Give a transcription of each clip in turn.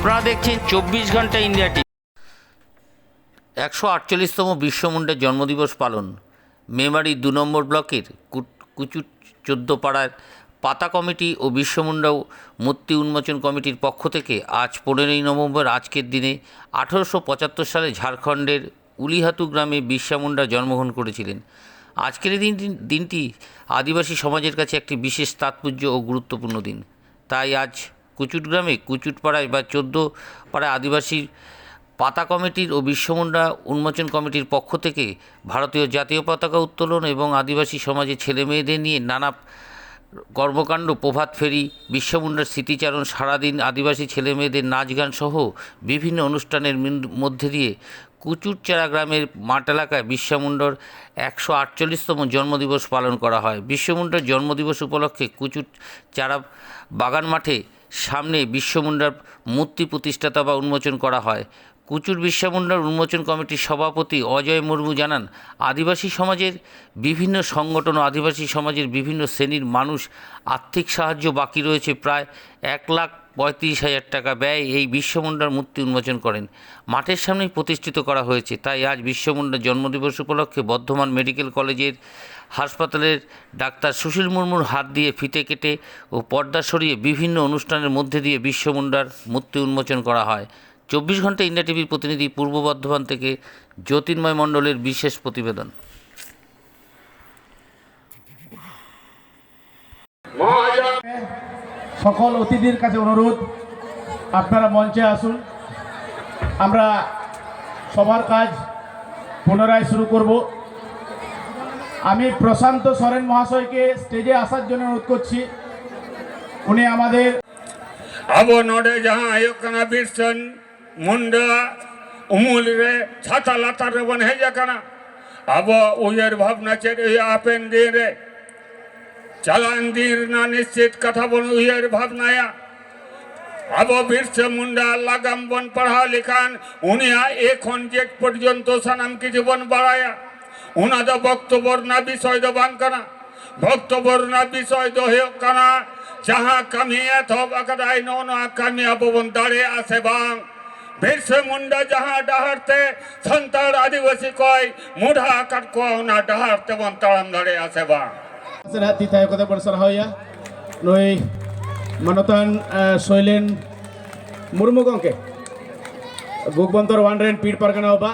আপনারা দেখছেন চব্বিশ ঘণ্টা ইন্ডিয়া টিভি। একশো আটচল্লিশতম বিশ্বমুন্ডের জন্মদিবস পালন। মেমারি দু নম্বর ব্লকের কু- কুচুর চোদ্দ পাড়ার পাতা কমিটি ও বিশ্বমুন্ডা মূর্তি উন্মোচন কমিটির পক্ষ থেকে আজ পনেরোই নভেম্বর আজকের দিনে আঠেরোশো পঁচাত্তর সালে ঝাড়খণ্ডের উলিহাতু গ্রামে বিরসা মুন্ডা জন্মগ্রহণ করেছিলেন। আজকের দিনটি দিনটি আদিবাসী সমাজের কাছে একটি বিশেষ তাৎপর্য ও গুরুত্বপূর্ণ দিন। তাই আজ কুচুট গ্রামে কুচুট পাড়ায় বা চোদ্দ পাড়ায় আদিবাসী পাতা কমিটির ও বিশ্বমুন্ডা উন্মোচন কমিটির পক্ষ থেকে ভারতীয় জাতীয় পতাকা উত্তোলন এবং আদিবাসী সমাজে ছেলে মেয়েদের নিয়ে নানা কর্মকাণ্ড, প্রভাত ফেরি, বিশ্বমুন্ডার স্মৃতিচারণ, সারাদিন আদিবাসী ছেলেমেয়েদের নাচ গান সহ বিভিন্ন অনুষ্ঠানের মধ্যে দিয়ে কুচুরচারা গ্রামের মাঠ এলাকায় বিশ্বমুন্ডর একশো আটচল্লিশতম জন্মদিবস পালন করা হয়। বিশ্বমুন্ডার জন্মদিবস উপলক্ষে কুচুর চারা বাগান মাঠে সামনে বিশ্বমুন্ডার মূর্তি প্রতিষ্ঠাতা বা উন্মোচন করা হয়। কুচুর বিশ্বমুন্ডার উন্মোচন কমিটির সভাপতি অজয় মুর্মু জানান, আদিবাসী সমাজের বিভিন্ন সংগঠন ও আদিবাসী সমাজের বিভিন্ন শ্রেণির মানুষ আর্থিক সাহায্য বাকি রয়েছে প্রায় এক লাখ পঁয়ত্রিশ হাজার টাকা ব্যয় এই বিশ্বমুন্ডার মূর্তি উন্মোচন করেন। মাঠের সামনেই প্রতিষ্ঠিত করা হয়েছে। তাই আজ বিশ্বমুন্ডার জন্মদিবস উপলক্ষে বর্ধমান মেডিকেল কলেজের হাসপাতালের ডাক্তার সুশীল মুর্মুর হাত দিয়ে ফিতে কেটে ও পর্দা সরিয়ে বিভিন্ন অনুষ্ঠানের মধ্যে দিয়ে বিশ্বমুন্ডার মূর্তি উন্মোচন করা হয়। চব্বিশ ঘণ্টা ইন্ডিয়া টিভির প্রতিনিধি পূর্ব বর্ধমান থেকে জ্যোতির্ময় মণ্ডলের বিশেষ প্রতিবেদন। সকল অতিথির কাছে অনুরোধ, আপনারা মঞ্চে আসুন। আমরা সবার কাজ পুনরায় শুরু করব। আমি প্রশান্ত সরেন মহাশয়কে স্টেজে আসার জন্য অনুরোধ করছি। উনি আমাদের আবো নড়ে যাহা আয়োকানা বিরসন মুন্ডা উমুল ছাতা লাতার বন হেজা কানা। আবো উয়ের ভাবনা চের আপেন দিন চালান দিন না নিশ্চিত কথা বন উয়ের ভাবনায়া। আবো বিরসা মুন্ডা লাগাম বন পড়া লিখান। উনি এখন জেট পর্যন্ত সানাম কিছু বন বাড়ায়া। উনাদ বক্তবর্ণা বিষয় বাঙ্কানা ভক্তবর্ণা বিষয় দহেকানা যাহা কামিয়া থবাকাদাই নন কামিয়া পবন দাঁড়ে আসে বাং। ভীষ্ম মুন্ডা যাহা ডাহারতে সন্তাল আদিবাসী কয়, মুঢা কাট কোনা ডাহারতে বন তাড়াম দাঁড়ে আসে বাং। হাতি তাই কথা পরিসর হইয়া। নই, মানতান শৈলেন মুর্মু গঙ্কে ওয়ান রেন পিড পারগানা বা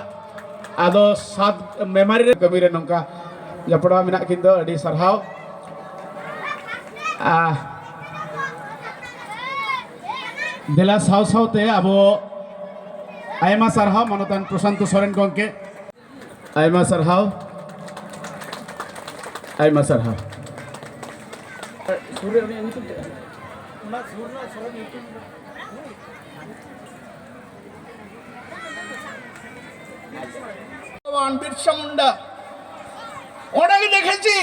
मेमारी कमी नौका जपड़ा मे दिला साव सावते अब आयमा सरहा मनोतान प्रशांत सोरेन गंके आयमा सरहा आयमा सरहा অনেক দেখেছি,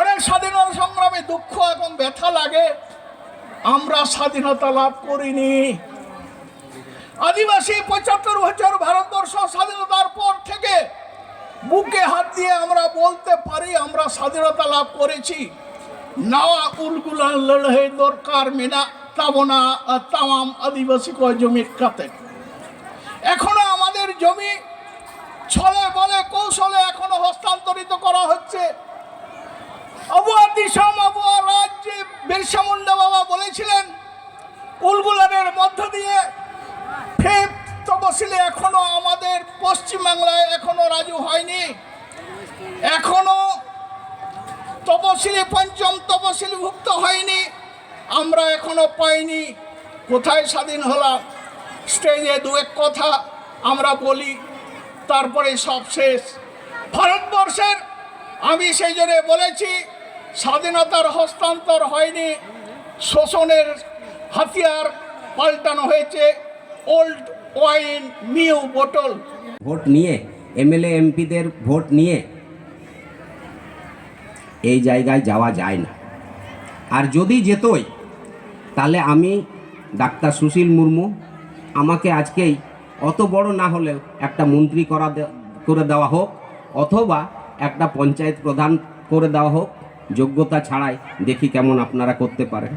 অনেক স্বাধীনতা সংগ্রামে দুঃখ এবং ব্যথা লাগে। আমরা স্বাধীনতা লাভ করিনি। আদিবাসী পঁচাত্তর বছর ভারতবর্ষ স্বাধীনতার পর থেকে বুকে হাত দিয়ে আমরা বলতে পারি, আমরা স্বাধীনতা লাভ করেছি। নাওয়া উলগুলা লড়াই দরকার মিনা, তাবনা তামাম আদিবাসী কয় জমি কাতে এখনও আমাদের জমি ছলে বলে কৌশলে এখনও হস্তান্তরিত করা হচ্ছে। আবুয়া দিশাম, আবুয়া রাজ্যে বিরসা মুন্ডা বাবা বলেছিলেন, উলগুলানের মধ্য দিয়ে ফের তপশিলে এখনও আমাদের পশ্চিমবাংলায় এখনও রাজু হয়নি। এখনও তপশিলি পঞ্চম তপশিলিভুক্ত হয়নি, আমরা এখনও পাইনি। কোথায় স্বাধীন হলাম? স্টেজে দু এক কথা আমরা বলি। তারপরে সব শেষ। ভারতবর্ষের, আমি সেই জন্য বলেছি, স্বাধীনতার হস্তান্তর হয়নি, শোষণের হাতিয়ার পাল্টানো হয়েছে ওল্ড ওয়াইন নিউ বোটল ভোট নিয়ে, এমএলএ, এমপিদের ভোট নিয়ে, এই জায়গায় যাওয়া যায় না। আর যদি যেতই, তাহলে আমি ডাক্তার সুশীল মুর্মু, আমাকে আজকেই অত বড় না হলেও একটা মন্ত্রী করা করে দেওয়া হোক, অথবা একটা পঞ্চায়েত প্রধান করে দেওয়া হোক, যোগ্যতা ছাড়াই দেখি কেমন আপনারা করতে পারেন।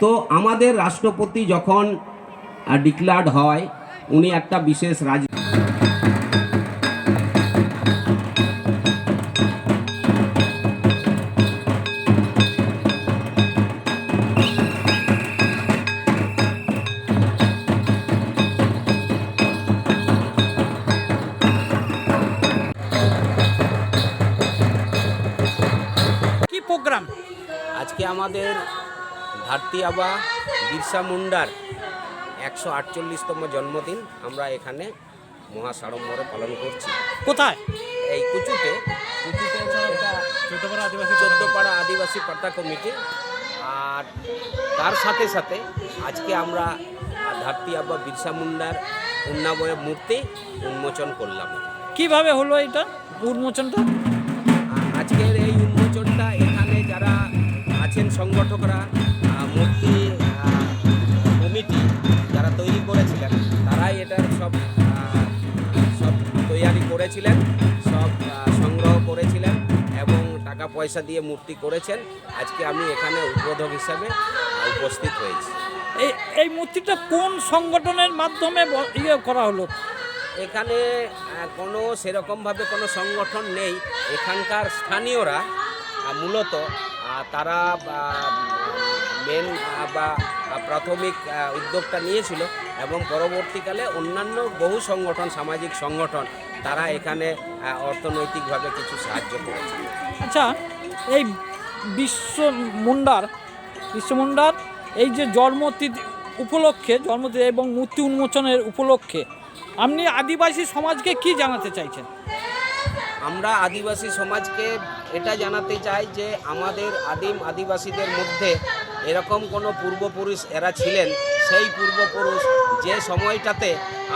তো আমাদের রাষ্ট্রপতি যখন ডিক্লার্ড হয়, উনি একটা বিশেষ রাজ আমাদের ধারতি আবা বিরসা মুন্ডার একশো আটচল্লিশতম জন্মদিন আমরা এখানে মহাসাড়ম্বরে পালন করছি। কোথায়? এই কুচুতে কুচুতে চোদ্দপাড়া আদিবাসী চোদ্দপাড়া আদিবাসী পাতা কমিটি। আর তার সাথে সাথে আজকে আমরা ধারতি আব্বা বিরসা মুন্ডার উন্নাবয়ের মূর্তি উন্মোচন করলাম। কীভাবে হলো এটা উন্মোচনটা? সংগঠকরা মূর্তি কমিটি যারা তৈরি করেছিলেন তারাই এটার সব সব তৈয়ারি করেছিলেন সব সংগ্রহ করেছিলেন এবং টাকা পয়সা দিয়ে মূর্তি করেছেন। আজকে আমি এখানে উদ্বোধক হিসাবে উপস্থিত হয়েছি। এই এই মূর্তিটা কোন সংগঠনের মাধ্যমে ইয়ে করা হলো? এখানে কোনো সেরকমভাবে কোনো সংগঠন নেই। এখানকার স্থানীয়রা মূলত তারা মেন বা প্রাথমিক উদ্যোগটা নিয়েছিল এবং পরবর্তীকালে অন্যান্য বহু সংগঠন সামাজিক সংগঠন তারা এখানে অর্থনৈতিকভাবে কিছু সাহায্য করেছে। আচ্ছা এই বিশ্ব মুন্ডার বিশ্ব মুন্ডার এই যে জন্মতিথি উপলক্ষে জন্মতিথি এবং মূর্তি উন্মোচনের উপলক্ষে আপনি আদিবাসী সমাজকে কি জানাতে চাইছেন? আমরা আদিবাসী সমাজকে এটা জানাতে চাই যে আমাদের আদিম আদিবাসীদের মধ্যে এরকম কোনো পূর্বপুরুষ এরা ছিলেন। সেই পূর্বপুরুষ যে সময়টাতে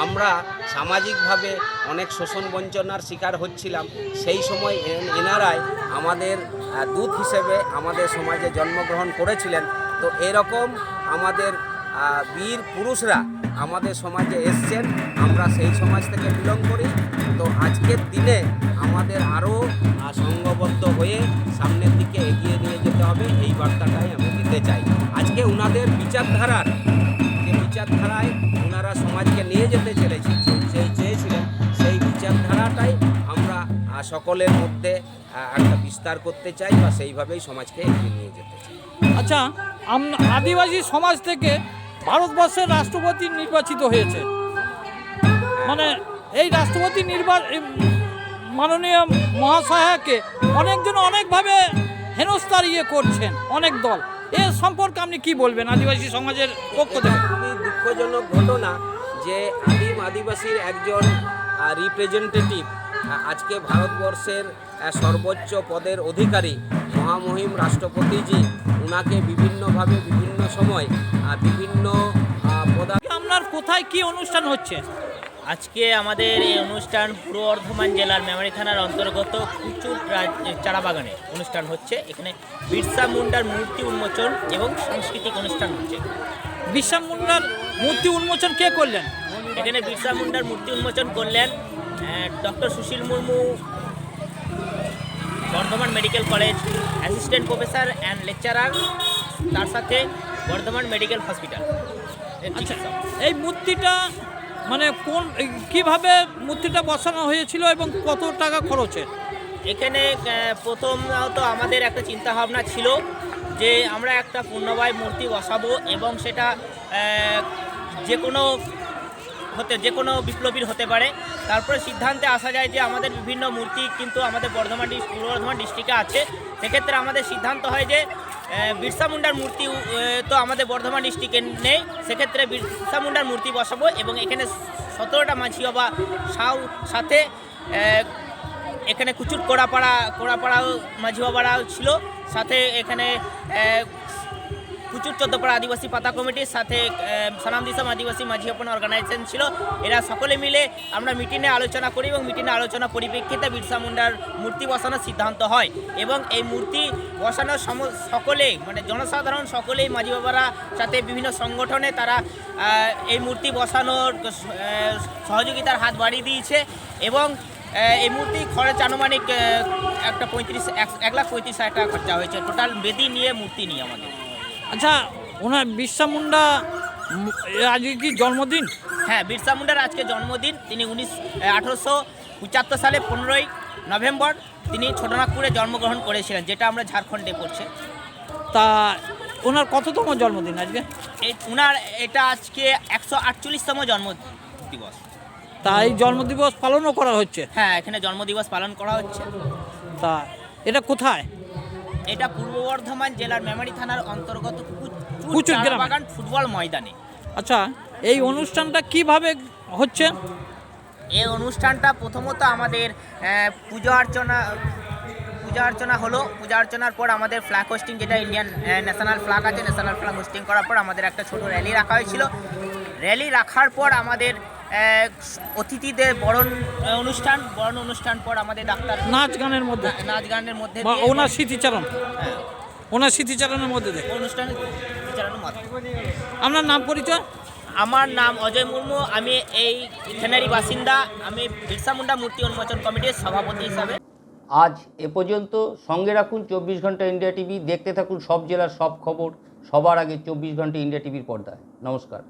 আমরা সামাজিকভাবে অনেক শোষণ বঞ্চনার শিকার হচ্ছিলাম, সেই সময় এনারাই আমাদের দূত হিসেবে আমাদের সমাজে জন্মগ্রহণ করেছিলেন। তো এরকম আমাদের বীর পুরুষরা আমাদের সমাজে এসছেন। আমরা সেই সমাজ থেকে বিলং করি। তো আজকের দিনে আমাদের আরও সংঘবদ্ধ হয়ে সামনের দিকে এগিয়ে নিয়ে যেতে হবে। এই বার্তাটাই আমি দিতে চাই। আজকে ওনাদের বিচারধারার যে বিচারধারায় ওনারা সমাজকে নিয়ে যেতে চলেছে সেই চেয়েছিলেন, সেই বিচারধারাটাই আমরা সকলের মধ্যে একটা বিস্তার করতে চাই বা সেইভাবেই সমাজকে এগিয়ে নিয়ে যেতে চাই। আচ্ছা আদিবাসী সমাজ থেকে ভারতবর্ষের রাষ্ট্রপতি নির্বাচিত হয়েছে। মানে এই রাষ্ট্রপতি নির্বাচ মাননীয় মহাশয়াকে অনেকজন অনেকভাবে হেনস্থার ইয়ে করছেন, অনেক দল। এ সম্পর্কে আপনি কি বলবেন আদিবাসী সমাজের পক্ষ থেকে? দুঃখজনক ঘটনা যে আদিম আদিবাসীর একজন রিপ্রেজেন্টেটিভ আজকে ভারতবর্ষের সর্বোচ্চ পদের অধিকারী মহামহিম রাষ্ট্রপতিজি ওনাকে বিভিন্নভাবে বিভিন্ন সময় বিভিন্ন আপনার কোথায় কি অনুষ্ঠান হচ্ছে? আজকে আমাদের এই অনুষ্ঠান পূর্ব বর্ধমান জেলার মেমারি থানার অন্তর্গত কুচুর চারা বাগানে অনুষ্ঠান হচ্ছে। এখানে বিরসা মুন্ডার মূর্তি উন্মোচন এবং সাংস্কৃতিক অনুষ্ঠান হচ্ছে। বিশ্বা মুন্ডার মূর্তি উন্মোচন কে করলেন? এখানে বিরসা মুন্ডার মূর্তি উন্মোচন করলেন doctor Sushil Murmu Bardhaman medical college assistant professor and lecturer. তার সাথে বর্ধমান মেডিকেল হসপিটাল। আচ্ছা এই মূর্তিটা মানে কোন কীভাবে মূর্তিটা বসানো হয়েছিল এবং কত টাকা খরচের? এখানে আহ, প্রথমত আমাদের একটা চিন্তা ভাবনা ছিল যে আমরা একটা পূর্ণবায় মূর্তি বসাবো এবং সেটা যে কোনো হতে যে কোনো বিপ্লবীর হতে পারে। তারপরে সিদ্ধান্তে আসা যায় যে আমাদের বিভিন্ন মূর্তি কিন্তু আমাদের বর্ধমান পূর্ব বর্ধমান ডিস্ট্রিক্টে আছে। সেক্ষেত্রে আমাদের সিদ্ধান্ত হয় যে বিরসা মুন্ডার মূর্তি তো আমাদের বর্ধমান ডিস্ট্রিক্টে নেই। সেক্ষেত্রে বিরসা মুন্ডার মূর্তি বসাবো এবং এখানে সতেরোটা মাঝি বাবা সাউ সাথে এখানে কুচুর কোড়াপাড়া, কোড়াপাড়াও মাঝি বাবারাও ছিল। সাথে এখানে কুচুর চোদ্দপাড়া আদিবাসী পাতা কমিটির সাথে আহ, সানাম দিসাম আদিবাসী মাঝি আপন অর্গানাইজেশন ছিল। এরা সকলে মিলে আমরা মিটিংয়ে আলোচনা করি এবং মিটিংয়ে আলোচনা পরিপ্রেক্ষিতে বিরসা মুন্ডার মূর্তি বসানোর সিদ্ধান্ত হয় এবং এই মূর্তি বসানোর সম সকলেই মানে জনসাধারণ সকলেই মাঝি বাবারা সাথে বিভিন্ন সংগঠনে তারা এই মূর্তি বসানোর সহযোগিতার হাত বাড়িয়ে দিয়েছে এবং এই মূর্তি খরচ আনুমানিক একটা পঁয়ত্রিশ এক লাখ পঁয়ত্রিশ হাজার টাকা খরচা হয়েছে। টোটাল বেদি নিয়ে মূর্তি নিয়ে আমাদের। আচ্ছা ওনার বিরসা মুন্ডা আজকে কি জন্মদিন? হ্যাঁ বিরসা মুন্ডার আজকে জন্মদিন। তিনি উনিশ আঠেরোশো পঁচাত্তর সালে পনেরোই নভেম্বর তিনি ছোটনাগপুরে জন্মগ্রহণ করেছিলেন যেটা আমরা ঝাড়খণ্ডে পড়ছে। তা ওনার কততম জন্মদিন আজকে? এই উনার এটা আজকে একশো আটচল্লিশতম জন্ম দিবস তা এই জন্মদিবস পালনও করা হচ্ছে? হ্যাঁ এখানে জন্মদিবস পালন করা হচ্ছে। তা এটা কোথায়? এটা পূর্ব বর্ধমান জেলার মেমারি থানার অন্তর্গত কুচুর বাগান ফুটবল ময়দানে। আচ্ছা এই অনুষ্ঠানটা কীভাবে হচ্ছে? এই অনুষ্ঠানটা প্রথমত আমাদের পুজো অর্চনা পূজা অর্চনা হলো। পূজা অর্চনার পর আমাদের ফ্ল্যাগ হোস্টিং যেটা ইন্ডিয়ান ন্যাশনাল ফ্ল্যাগ আছে ন্যাশনাল ফ্ল্যাগ হোস্টিং করার পর আমাদের একটা ছোট র্যালি রাখা হয়েছিল। র্যালি রাখার পর আমাদের অতিথিদের বরণ অনুষ্ঠান বরণ অনুষ্ঠান পর আমাদের ডাক্তার নাচ গানের মধ্যে। নাচ গানের মধ্যে বা ওনার স্মৃতিচারণ। হ্যাঁ, ওনার স্মৃতিচারণের মধ্যে দিয়ে। অনুষ্ঠান আপনার নাম পরিচয়? আমার নাম অজয় মুর্মু আমি এই ইথানারি বাসিন্দা আমি বিরসা মুন্ডা মূর্তি উন্মোচন কমিটির সভাপতি হিসাবে। আজ এ পর্যন্ত সঙ্গে রাখুন চব্বিশ ঘণ্টা ইন্ডিয়া টিভি দেখতে থাকুন সব জেলার সব খবর সবার আগে চব্বিশ ঘণ্টা ইন্ডিয়া টিভির পর্দায়। নমস্কার।